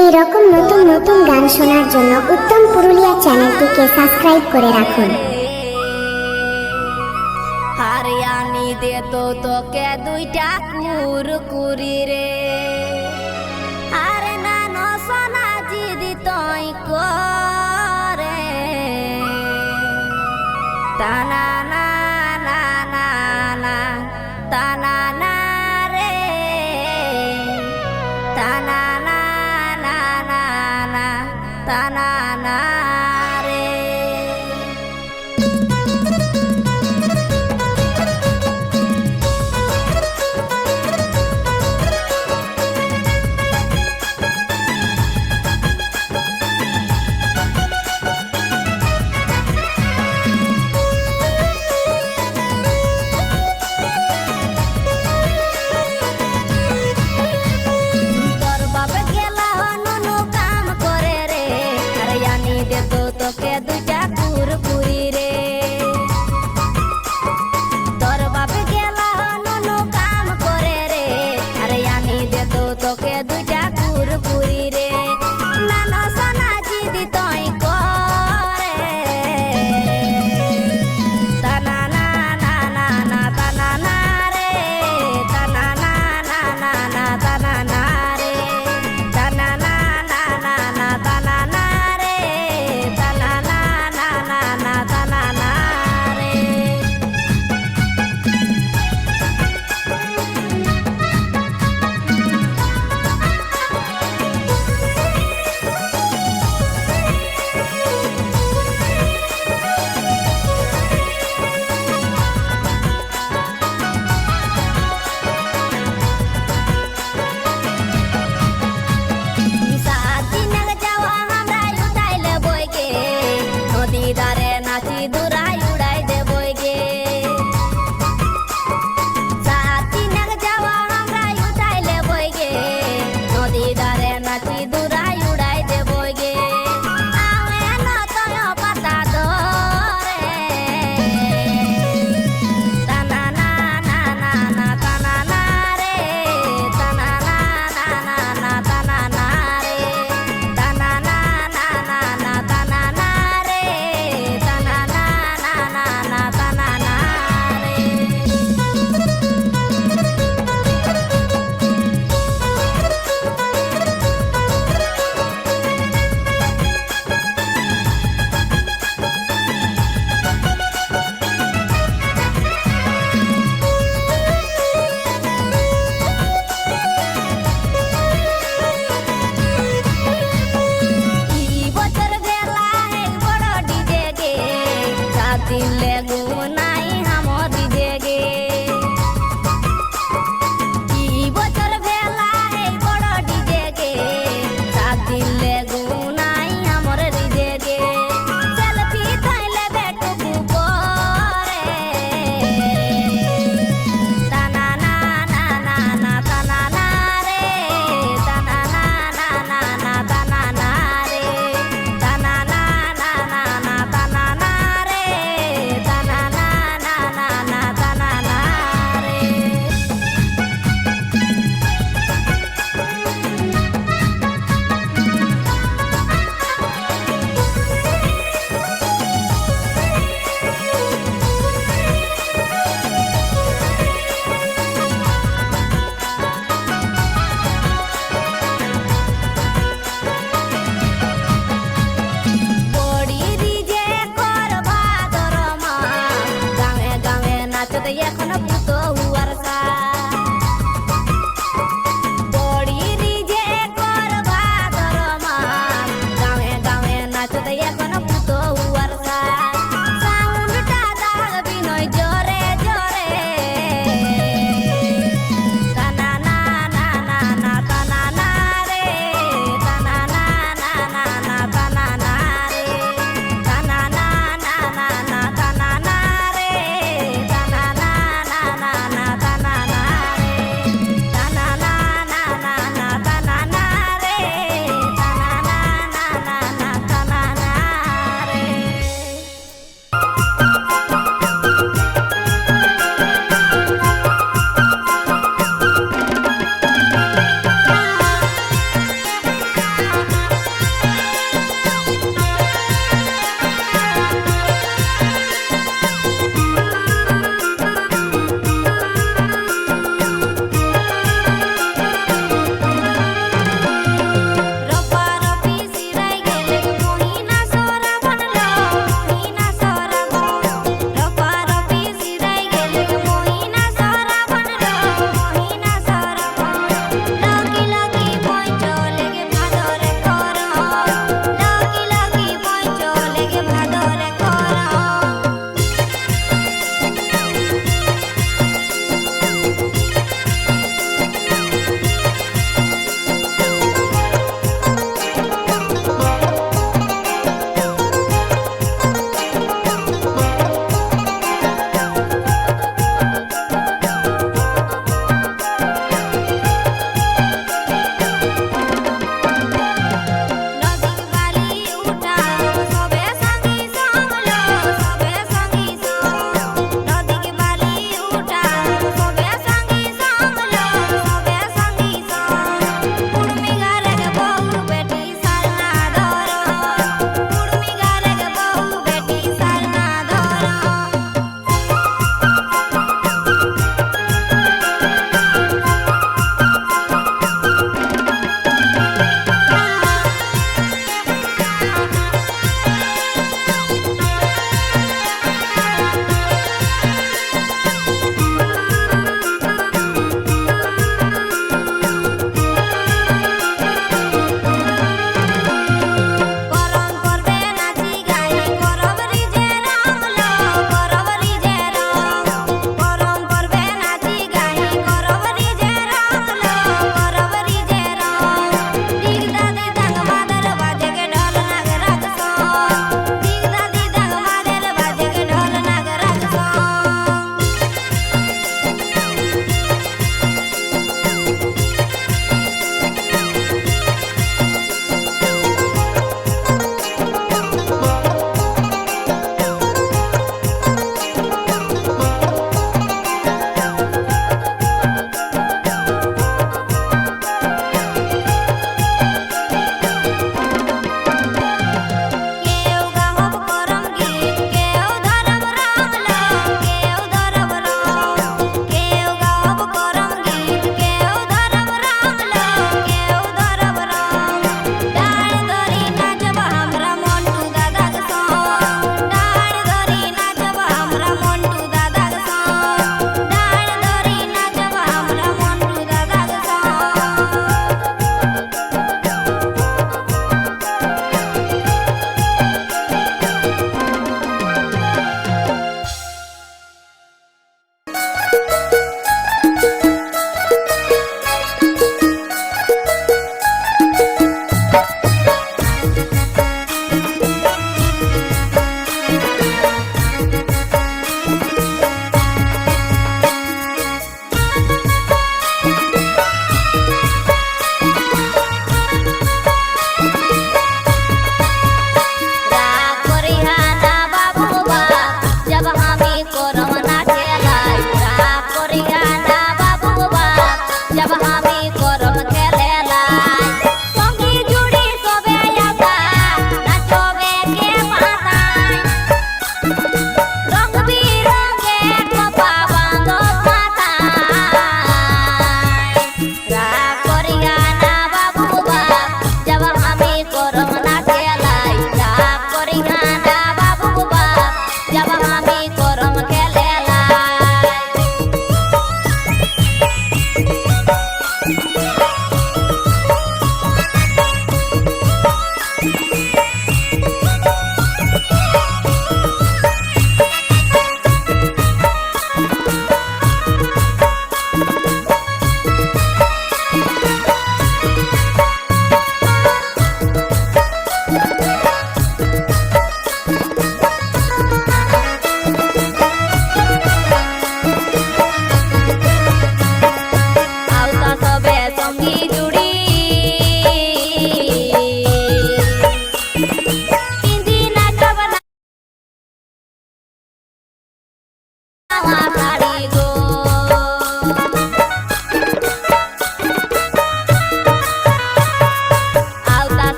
এই রকম নতুন নতুন গান শোনার জন্য উত্তম পুরুলিয়া চ্যানেলটিকে সাবস্ক্রাইব করে রাখুন। হারিয়ানি দে তো তোকে দুইটা কুর কুরি রে। আর না নসনা জিদি তই করে। তানা না না না না তানা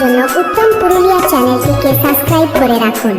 জন্য উত্তম পুরুলিয়া চ্যানেলটিকে সাবস্ক্রাইব করে রাখুন।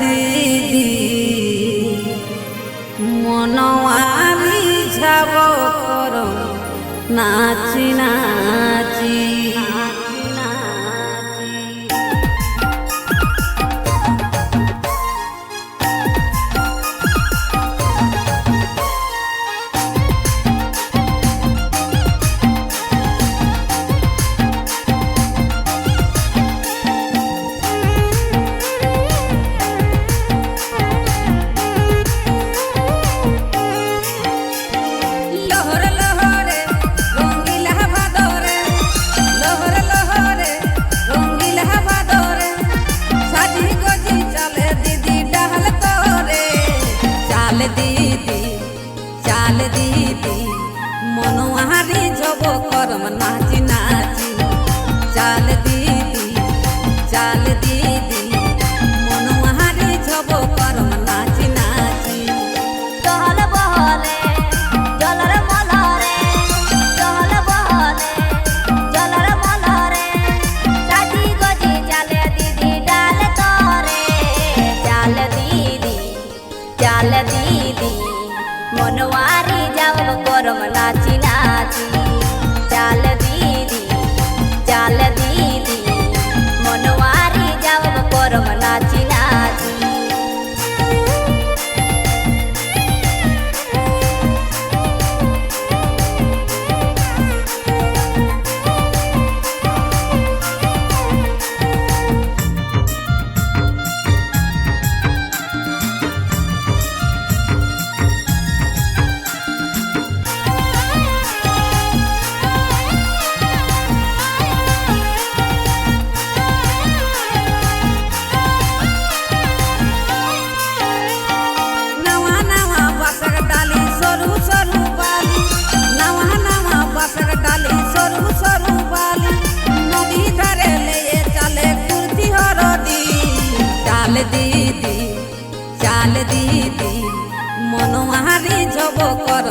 দিদি মন আমি যাব কর নাচি না দিবি। মনোহারি যাব কর্ম নাচিন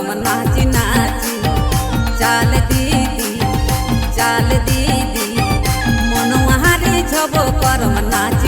কেমন নাচি নাচি চাল দিদি চাল দিদি মন মাহারে ঝব করম নাচি